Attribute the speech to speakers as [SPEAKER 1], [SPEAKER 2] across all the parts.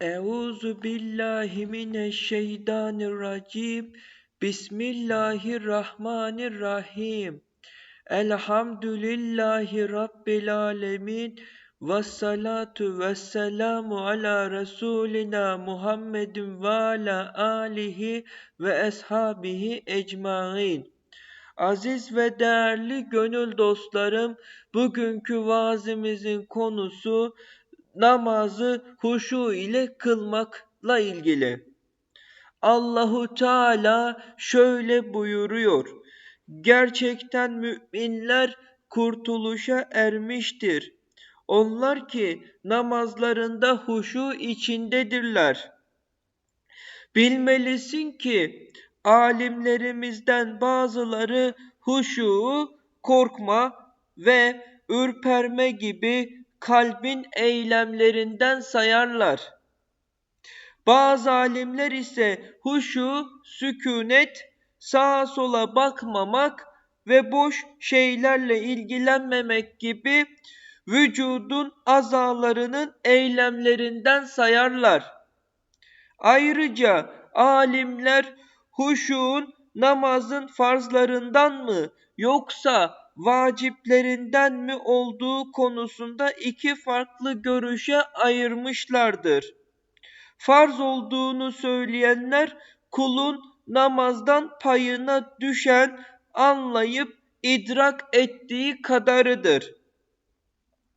[SPEAKER 1] Euzu billahi mineşşeytanirracim. Bismillahirrahmanirrahim. Elhamdülillahi Rabbil alemin. Ve salatu ve selamu ala Resulina Muhammedin ve ala alihi ve eshabihi ecmain. Aziz ve değerli gönül dostlarım, bugünkü vaazimizin konusu namazı huşu ile kılmakla ilgili. Allahu Teala şöyle buyuruyor. Gerçekten müminler kurtuluşa ermiştir. Onlar ki namazlarında huşu içindedirler. Bilmelisin ki alimlerimizden bazıları huşu, korkma ve ürperme gibi kalbin eylemlerinden sayarlar. Bazı alimler ise huşu, sükunet, sağa sola bakmamak ve boş şeylerle ilgilenmemek gibi vücudun azalarının eylemlerinden sayarlar. Ayrıca alimler huşuğun namazın farzlarından mı yoksa vaciplerinden mi olduğu konusunda iki farklı görüşe ayırmışlardır. Farz olduğunu söyleyenler kulun namazdan payına düşen anlayıp idrak ettiği kadarıdır.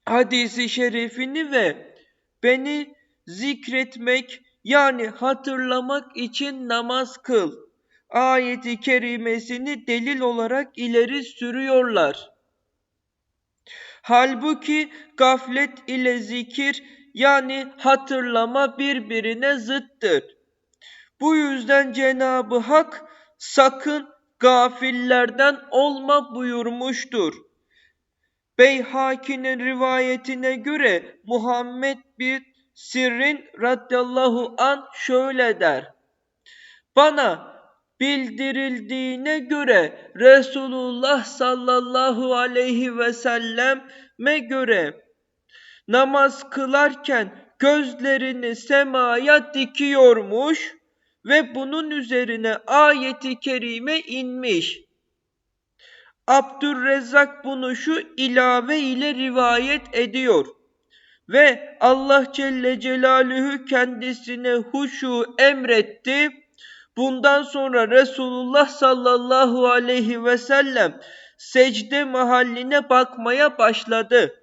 [SPEAKER 1] Hadisi şerifini ve beni zikretmek yani hatırlamak için namaz kıl ayeti kerimesini delil olarak ileri sürüyorlar. Halbuki gaflet ile zikir yani hatırlama birbirine zıttır. Bu yüzden Cenab-ı Hak sakın gafillerden olma buyurmuştur. Beyhaki'nin rivayetine göre Muhammed bir sirrin radıyallahu an şöyle der. Bana bildirildiğine göre Resulullah sallallahu aleyhi ve selleme göre namaz kılarken gözlerini semaya dikiyormuş ve bunun üzerine ayeti kerime inmiş. Abdurrezzak bunu şu ilave ile rivayet ediyor. Ve Allah Celle Celaluhu kendisine huşu emretti Bundan sonra Resulullah sallallahu aleyhi ve sellem secde mahalline bakmaya başladı.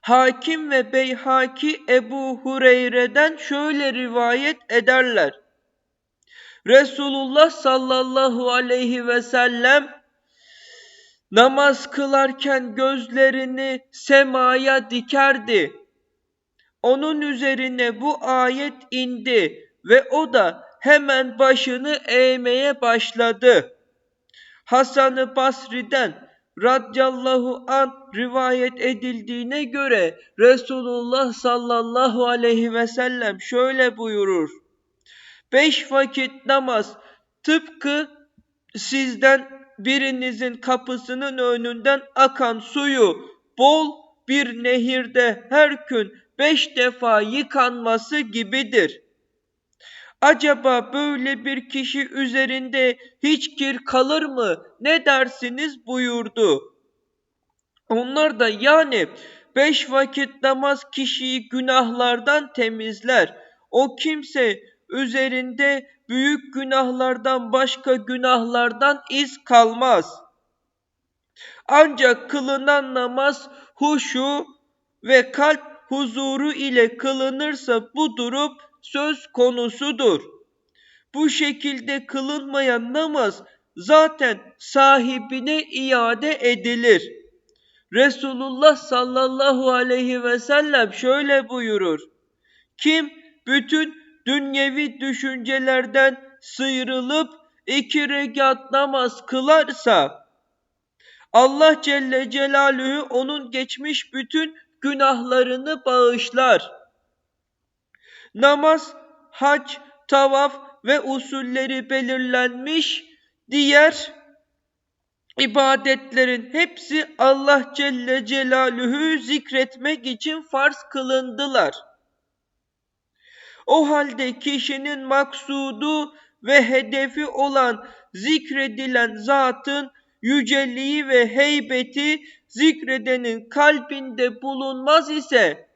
[SPEAKER 1] Hakim ve Beyhaki Ebu Hureyre'den şöyle rivayet ederler. Resulullah sallallahu aleyhi ve sellem namaz kılarken gözlerini semaya dikerdi. Onun üzerine bu ayet indi ve o da hemen başını eğmeye başladı. Hasan-ı Basri'den radıyallahu an rivayet edildiğine göre Resulullah sallallahu aleyhi ve sellem şöyle buyurur. Beş vakit namaz tıpkı sizden birinizin kapısının önünden akan suyu bol bir nehirde her gün beş defa yıkanması gibidir.'' Acaba böyle bir kişi üzerinde hiç kir kalır mı? Ne dersiniz buyurdu. Onlar da yani beş vakit namaz kişiyi günahlardan temizler. O kimse üzerinde büyük günahlardan başka günahlardan iz kalmaz. Ancak kılınan namaz huşu ve kalp huzuru ile kılınırsa bu durum söz konusudur. Bu şekilde kılınmayan namaz zaten sahibine iade edilir. Resulullah sallallahu aleyhi ve sellem şöyle buyurur. Kim bütün dünyevi düşüncelerden sıyrılıp iki rekat namaz kılarsa Allah Celle Celaluhu onun geçmiş bütün günahlarını bağışlar namaz, hac, tavaf ve usulleri belirlenmiş diğer ibadetlerin hepsi Allah Celle Celaluhu zikretmek için farz kılındılar. O halde kişinin maksudu ve hedefi olan zikredilen zatın yüceliği ve heybeti zikredenin kalbinde bulunmaz ise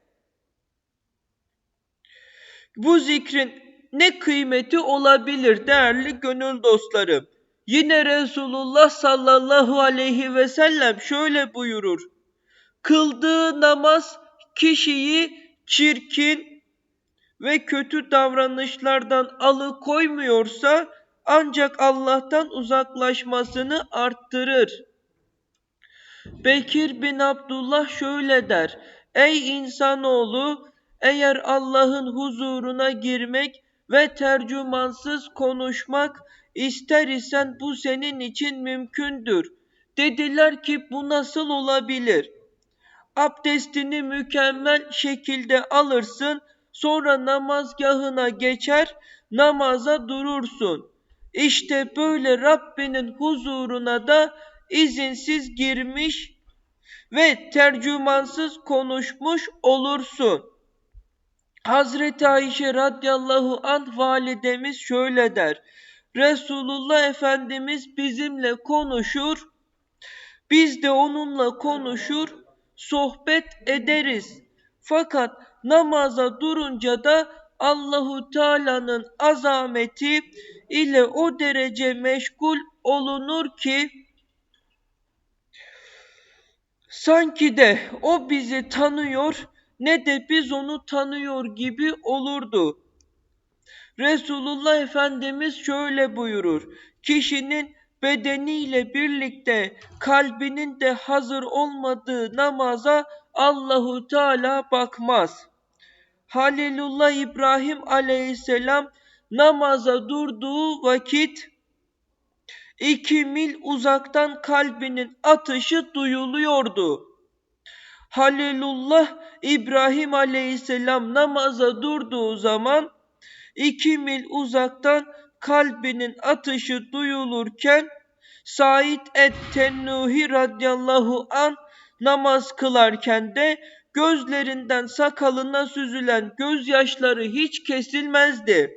[SPEAKER 1] bu zikrin ne kıymeti olabilir değerli gönül dostlarım? Yine Resulullah sallallahu aleyhi ve sellem şöyle buyurur. Kıldığı namaz kişiyi çirkin ve kötü davranışlardan alıkoymuyorsa ancak Allah'tan uzaklaşmasını arttırır. Bekir bin Abdullah şöyle der. Ey insanoğlu eğer Allah'ın huzuruna girmek ve tercümansız konuşmak ister isen bu senin için mümkündür. Dediler ki bu nasıl olabilir? Abdestini mükemmel şekilde alırsın, sonra namazgahına geçer, namaza durursun. İşte böyle Rabbinin huzuruna da izinsiz girmiş ve tercümansız konuşmuş olursun. Hazreti Ayşe radıyallahu anh validemiz şöyle der. Resulullah Efendimiz bizimle konuşur, biz de onunla konuşur, sohbet ederiz. Fakat namaza durunca da Allahu Teala'nın azameti ile o derece meşgul olunur ki sanki de o bizi tanıyor ne de biz onu tanıyor gibi olurdu. Resulullah Efendimiz şöyle buyurur. Kişinin bedeniyle birlikte kalbinin de hazır olmadığı namaza Allahu Teala bakmaz. Halilullah İbrahim Aleyhisselam namaza durduğu vakit iki mil uzaktan kalbinin atışı duyuluyordu. Halilullah İbrahim Aleyhisselam namaza durduğu zaman iki mil uzaktan kalbinin atışı duyulurken Said et-Tennuhi an namaz kılarken de gözlerinden sakalına süzülen gözyaşları hiç kesilmezdi.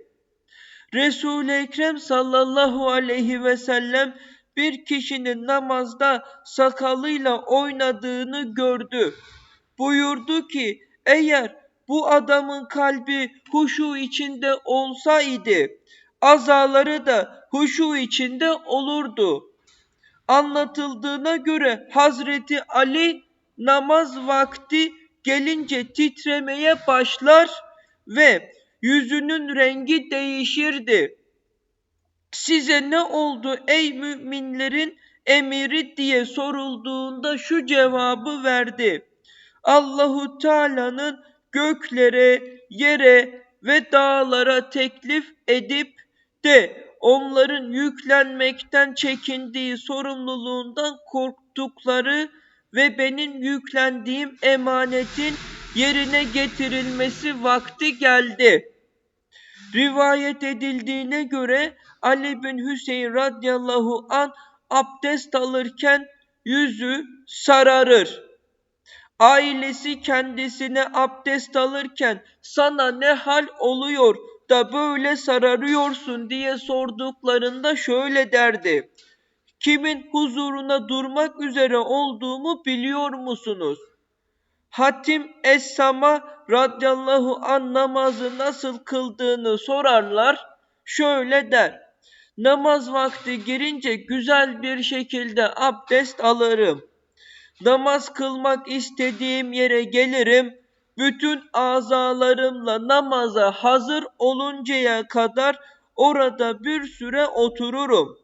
[SPEAKER 1] Resul-i Ekrem sallallahu aleyhi ve sellem bir kişinin namazda sakalıyla oynadığını gördü. Buyurdu ki eğer bu adamın kalbi huşu içinde olsaydı azaları da huşu içinde olurdu. Anlatıldığına göre Hazreti Ali namaz vakti gelince titremeye başlar ve yüzünün rengi değişirdi. Size ne oldu ey müminlerin emiri diye sorulduğunda şu cevabı verdi. Allahu Teala'nın göklere, yere ve dağlara teklif edip de onların yüklenmekten çekindiği sorumluluğundan korktukları ve benim yüklendiğim emanetin yerine getirilmesi vakti geldi. Rivayet edildiğine göre Ali bin Hüseyin radıyallahu an abdest alırken yüzü sararır. Ailesi kendisine abdest alırken sana ne hal oluyor da böyle sararıyorsun diye sorduklarında şöyle derdi. Kimin huzuruna durmak üzere olduğumu biliyor musunuz? Hatim Es-Sama radıyallahu an namazı nasıl kıldığını sorarlar. Şöyle der. Namaz vakti girince güzel bir şekilde abdest alırım. Namaz kılmak istediğim yere gelirim. Bütün azalarımla namaza hazır oluncaya kadar orada bir süre otururum.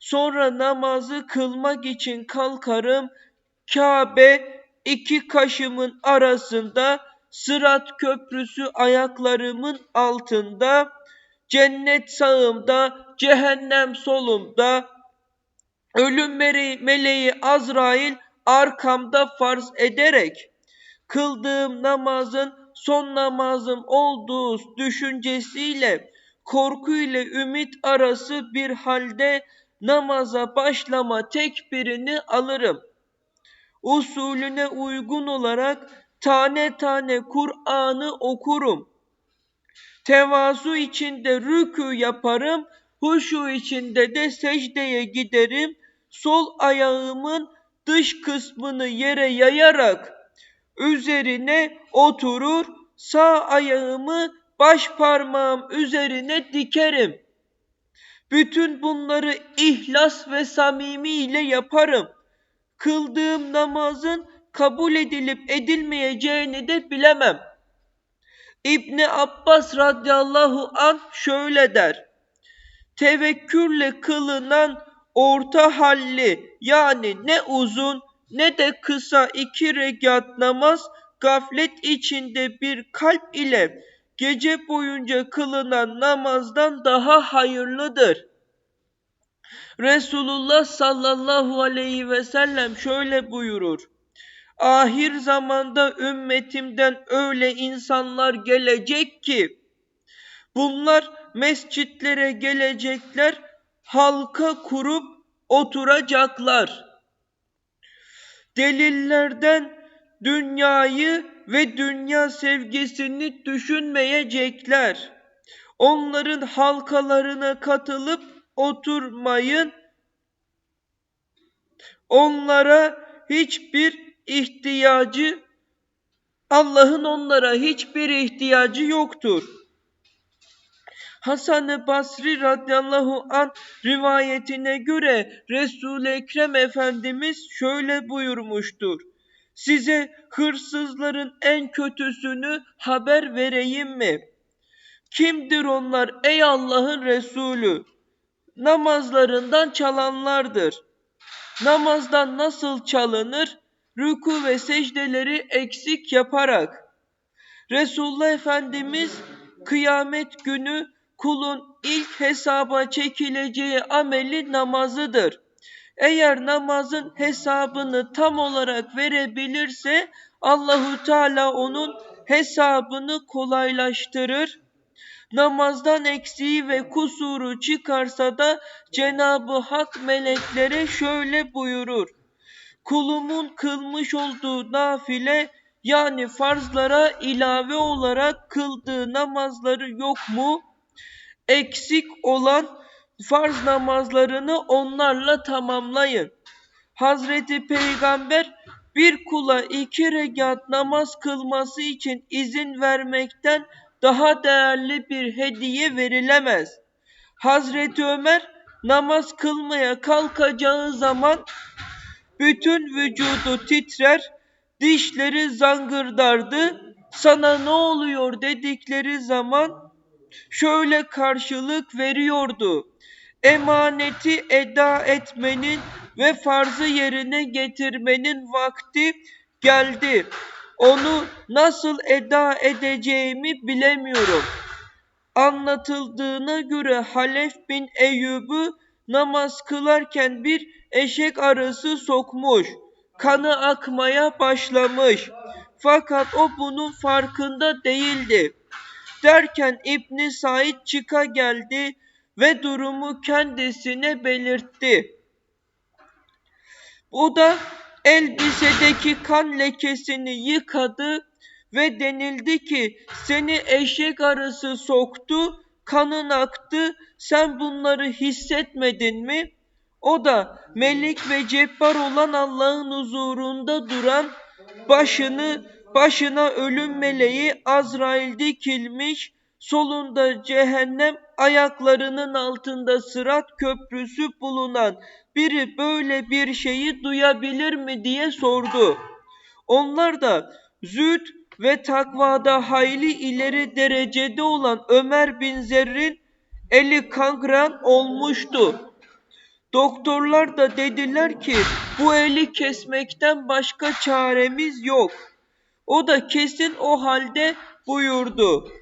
[SPEAKER 1] Sonra namazı kılmak için kalkarım. Kabe iki kaşımın arasında, Sırat köprüsü ayaklarımın altında, cennet sağımda, cehennem solumda, ölüm meleği Azrail arkamda farz ederek kıldığım namazın son namazım olduğu düşüncesiyle korku ile ümit arası bir halde namaza başlama tekbirini alırım. Usulüne uygun olarak tane tane Kur'an'ı okurum. Tevazu içinde rükû yaparım, huşu içinde de secdeye giderim. Sol ayağımın dış kısmını yere yayarak üzerine oturur, sağ ayağımı baş parmağım üzerine dikerim. Bütün bunları ihlas ve samimi ile yaparım. Kıldığım namazın kabul edilip edilmeyeceğini de bilemem. İbni Abbas radıyallahu an şöyle der. Tevekkürle kılınan orta halli yani ne uzun ne de kısa iki rekat namaz gaflet içinde bir kalp ile gece boyunca kılınan namazdan daha hayırlıdır. Resulullah sallallahu aleyhi ve sellem şöyle buyurur. Ahir zamanda ümmetimden öyle insanlar gelecek ki bunlar mescitlere gelecekler, halka kurup oturacaklar. Delillerden dünyayı ve dünya sevgisini düşünmeyecekler. Onların halkalarına katılıp oturmayın. Onlara hiçbir ihtiyacı Allah'ın onlara hiçbir ihtiyacı yoktur. Hasan-ı Basri radıyallahu an rivayetine göre Resul-i Ekrem Efendimiz şöyle buyurmuştur. Size hırsızların en kötüsünü haber vereyim mi? Kimdir onlar ey Allah'ın Resulü? Namazlarından çalanlardır. Namazdan nasıl çalınır? Rüku ve secdeleri eksik yaparak. Resulullah Efendimiz kıyamet günü kulun ilk hesaba çekileceği ameli namazıdır. Eğer namazın hesabını tam olarak verebilirse Allahu Teala onun hesabını kolaylaştırır. Namazdan eksiği ve kusuru çıkarsa da Cenab-ı Hak meleklere şöyle buyurur. Kulumun kılmış olduğu nafile yani farzlara ilave olarak kıldığı namazları yok mu? Eksik olan farz namazlarını onlarla tamamlayın. Hazreti Peygamber bir kula iki rekat namaz kılması için izin vermekten daha değerli bir hediye verilemez. Hazreti Ömer namaz kılmaya kalkacağı zaman bütün vücudu titrer, dişleri zangırdardı. Sana ne oluyor dedikleri zaman şöyle karşılık veriyordu. Emaneti eda etmenin ve farzı yerine getirmenin vakti geldi. Onu nasıl eda edeceğimi bilemiyorum. Anlatıldığına göre Halef bin Eyyub'u namaz kılarken bir eşek arısı sokmuş. Kanı akmaya başlamış. Fakat o bunun farkında değildi. Derken İbni Said çıka geldi ve durumu kendisine belirtti. O da elbisedeki kan lekesini yıkadı ve denildi ki seni eşek arısı soktu, kanın aktı, sen bunları hissetmedin mi? O da melik ve cebbar olan Allah'ın huzurunda duran başını başına ölüm meleği Azrail dikilmiş, solunda cehennem, ayaklarının altında sırat köprüsü bulunan biri böyle bir şeyi duyabilir mi diye sordu. Onlar da züht ve takvada hayli ileri derecede olan Ömer bin Zerrin eli kangren olmuştu. Doktorlar da dediler ki bu eli kesmekten başka çaremiz yok. O da kesin o halde buyurdu.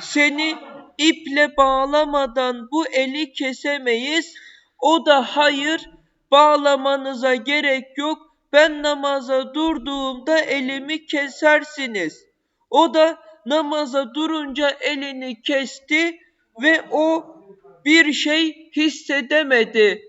[SPEAKER 1] Seni iple bağlamadan bu eli kesemeyiz. O da hayır bağlamanıza gerek yok. Ben namaza durduğumda elimi kesersiniz. O da namaza durunca elini kesti ve o bir şey hissedemedi.